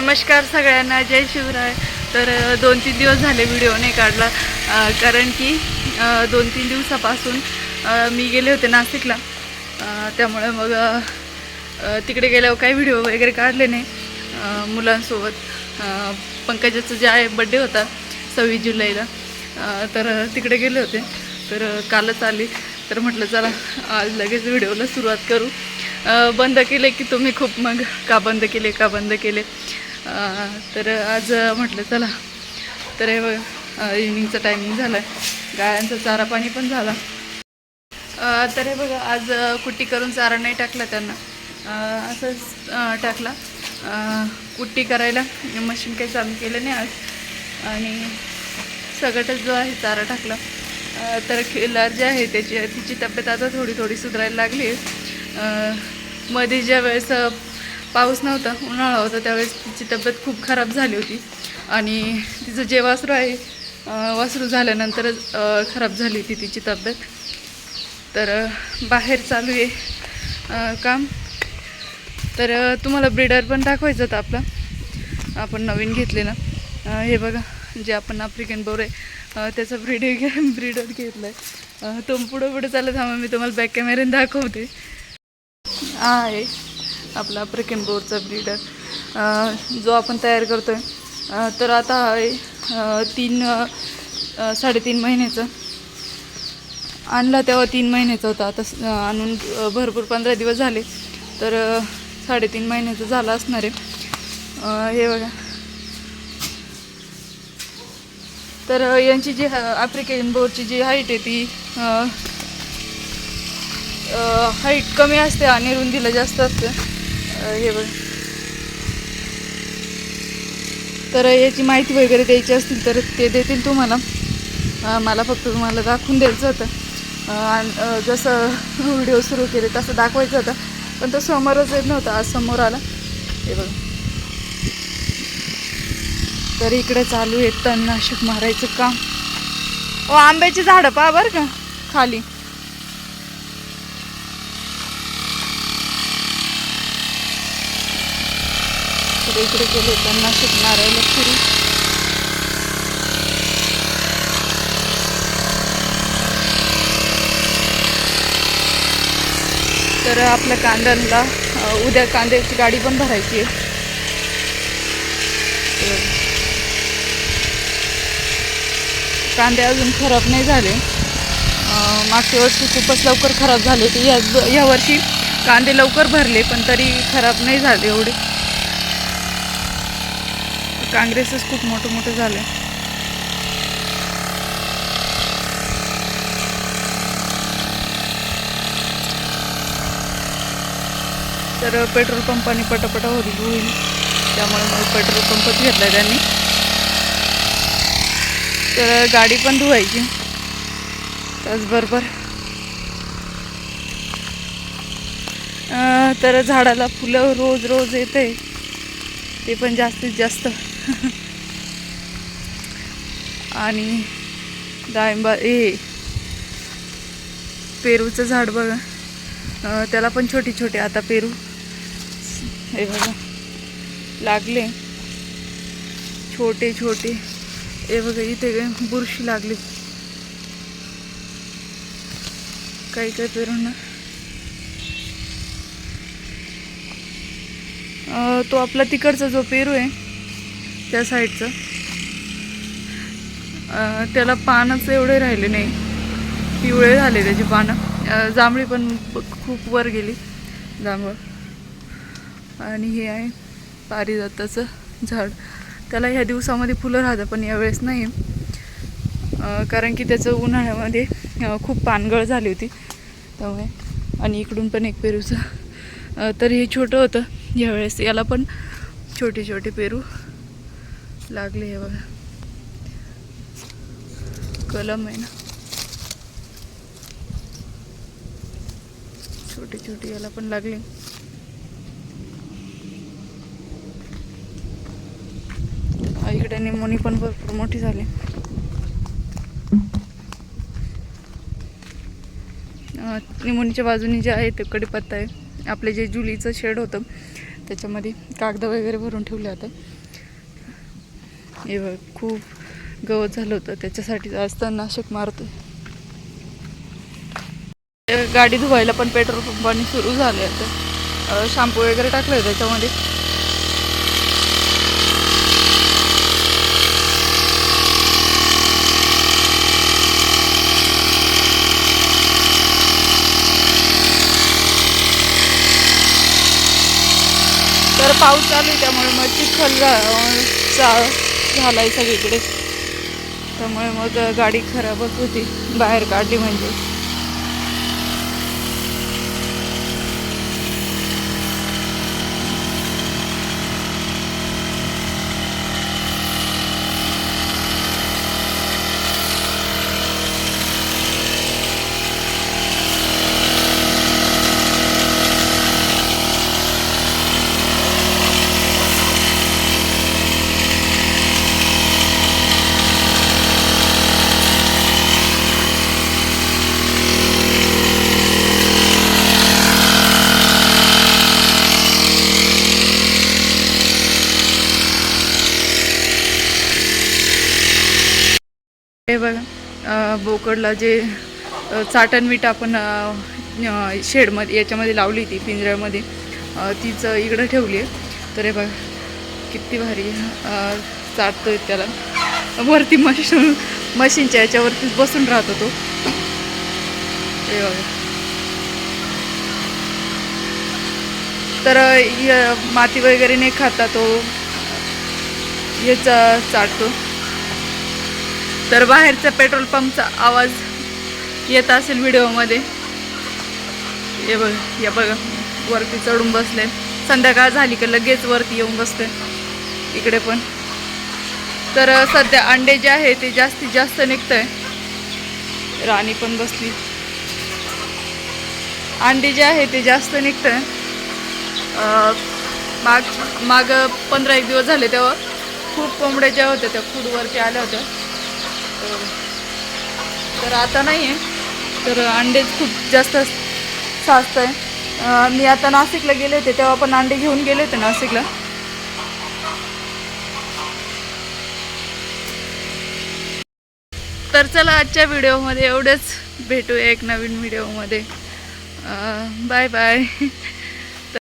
नमस्कार सगळ्यांना जय शिवराय. तर दोन तीन दिवस झाले व्हिडिओ नाही काढला कारण की दोन तीन दिवसापासून मी गेले होते नाशिकला. त्यामुळे मग तिकडे गेल्यावर काही व्हिडिओ वगैरे काढले नाही मुलांसोबत. पंकजाचं पंकजाचा जे आहे बड्डे होता सव्वीस जुलैला. तर तिकडे गेले होते. तर कालच आली. तर म्हटलं चला आज लगेच व्हिडिओला सुरुवात करू. बंद केले की तुम्ही खूप मग का बंद केले का बंद केले? तर आज म्हटलं चला. तर हे बघा इव्हिनिंगचं टायमिंग झाला आहे गायांचा चारा पाणी पण झाला. तर हे बघा आज कुट्टी करून चारा नाही टाकला त्यांना. असंच टाकला. कुट्टी करायला. मशीन काही चालू केलं नाही आज. आणि सगळ्यातच जो आहे चारा टाकला. तर खिलार जे आहे त्याची तिची तब्येत आता थोडी थोडी सुधारायला लागली आहे. मध्ये ज्या वेळेस पाऊस नव्हता उन्हाळा होता त्यावेळेस तिची तब्येत खूप खराब झाली होती. आणि तिचं जे वासरू आहे वासरू झाल्यानंतरच खराब झाली होती तिची तब्येत. तर बाहेर चालू आहे काम. तर तुम्हाला ब्रीडर पण दाखवायचं होतं आपला. आपण नवीन घेतलेला हे बघा जे आपण आफ्रिकन बोर आहे त्याचा ब्रीड ब्रीडर घेतला आहे तो पुढं पुढं चालत थांबा मी तुम्हाला बॅक कॅमेऱ्याने दाखवते. आहे. आपला आफ्रिकन बोरचा ब्रीडर जो आपण तयार करतो आहे तर आता आहे तीन साडेतीन महिन्याचं. आणला तेव्हा तीन महिन्याचा होता. आता आणून भरपूर पंधरा दिवस झाले. तर साडेतीन महिन्याचं झालं असणार आहे. हे बघा. तर यांची जी आफ्रिकन बोरची जी हाईट आहे ती हाईट कमी असते आणि रुंदीला जास्त असते. हे बघ. तर याची माहिती वगैरे द्यायची असतील तर ते देतील तुम्हाला. मला फक्त तुम्हाला दाखवून द्यायचं होतं. आणि जसं व्हिडिओ सुरू केले तसं दाखवायचं होतं. पण तो समोरच येत नव्हता आज समोर आला. हे बघा. तर इकडे चालू आहे तणनाशक मारायचं काम. ओ आंब्याची झाडं पहा बरं का खाली. तर इकडे गेले त्यांना शिकणार आहे सुरू तर आपल्या कांद्यांना उद्या कांद्याची गाडी पण भरायची आहे. कांदे अजून खराब नाही झाले. मागच्या वर्षी खूपच लवकर खराब झाले होते. या यावर्षी कांदे लवकर भरले पण तरी खराब नाही झाले एवढे. काँग्रेसच खूप मोठं मोठं झालं तर पेट्रोल पंपाने पटापटा होईल होईल त्यामुळे मग पेट्रोल पंपच घेतला त्यांनी. तर गाडी पण धुवायची. त्याचबरोबर तर झाडाला फुलं रोज रोज येते ते पण जास्तीत जास्त. आणि डाळिंबा ए पेरूचं झाड बघा. त्याला पण छोटी छोटी आता पेरू. हे बघा. लागले. छोटे छोटे. हे बघा इथे बुरशी लागली. काही काही पेरूंना. तो आपला तिकडचा जो पेरू आहे त्या साईडचं. त्याला पानच एवढे राहिले नाही. पिवळे झाले त्याची पानं. जांभळी पण खूप वर गेली. जांभळ. आणि हे आहे पारिजाताचं झाड. त्याला ह्या दिवसामध्ये फुलं राहतं पण यावेळेस नाही. कारण की त्याचं उन्हाळ्यामध्ये खूप पानगळ झाली होती. त्यामुळे. आणि इकडून पण एक पेरूचं. तर हे छोटं होतं. यावेळेस याला पण छोटे छोटे पेरू लागली हे बघा. कलम आहे ना. छोटी छोटी याला पण लागली. इकडे निमोनी पण भरपूर मोठी झाली. निमोनीच्या बाजूनी जे आहे ते कडीपत्ता आहे. आपले जे जुलीचं शेड होतं त्याच्यामध्ये कागद वगैरे भरून ठेवले होते. हे बघ खूप गवत झालं होतं. त्याच्यासाठी आज तर नाशक मारतोय गाडी धुवायला पण पेट्रोल पंपाने सुरू झाले आता. शॅम्पू वगैरे टाकलं त्याच्यामध्ये. तर पाऊस चालू आहे त्यामुळे मग चिखल झालाय सगळीकडे. त्यामुळे मग गाडी खराबच होती. बाहेर काढली म्हणजे. हे बघा बोकडला जे चाटण मीठ आपण शेडमध्ये याच्यामध्ये लावली ती पिंजऱ्यामध्ये तीच इकडं ठेवली आहे. तर हे बघा किती भारी चाटतोय त्याला. वरती मशीन मशीनच्या याच्यावरतीच बसून राहतो तो. हे बघा. तर य- माती वगैरे नाही खाता तो. याचा चाटतो. तर बाहेरचा पेट्रोल पंपचा आवाज येत असेल व्हिडिओमध्ये. हे बघ या बघा. वरती चढून बसले. संध्याकाळ झाली का लगेच वरती येऊन बसते. इकडे पण. तर सध्या अंडे जे आहे ते जास्तीत जास्त निघतंय. राणी पण बसली. अंडे जे आहे ते जास्त निघतं आहे माग माग पंधरा एक दिवस झाले तेव्हा खूप कोंबड्या ज्या होत्या त्या खुडवरती आल्या होत्या. तर आता नाही आहे. तर अंडे खूप जास्त साचत आहे. मी आता नाशिकला गेले होते तेव्हा पण अंडे घेऊन गेले होते नाशिकला. तर चला आजच्या व्हिडिओमध्ये एवढंच. भेटूया एक नवीन व्हिडिओमध्ये. Bye bye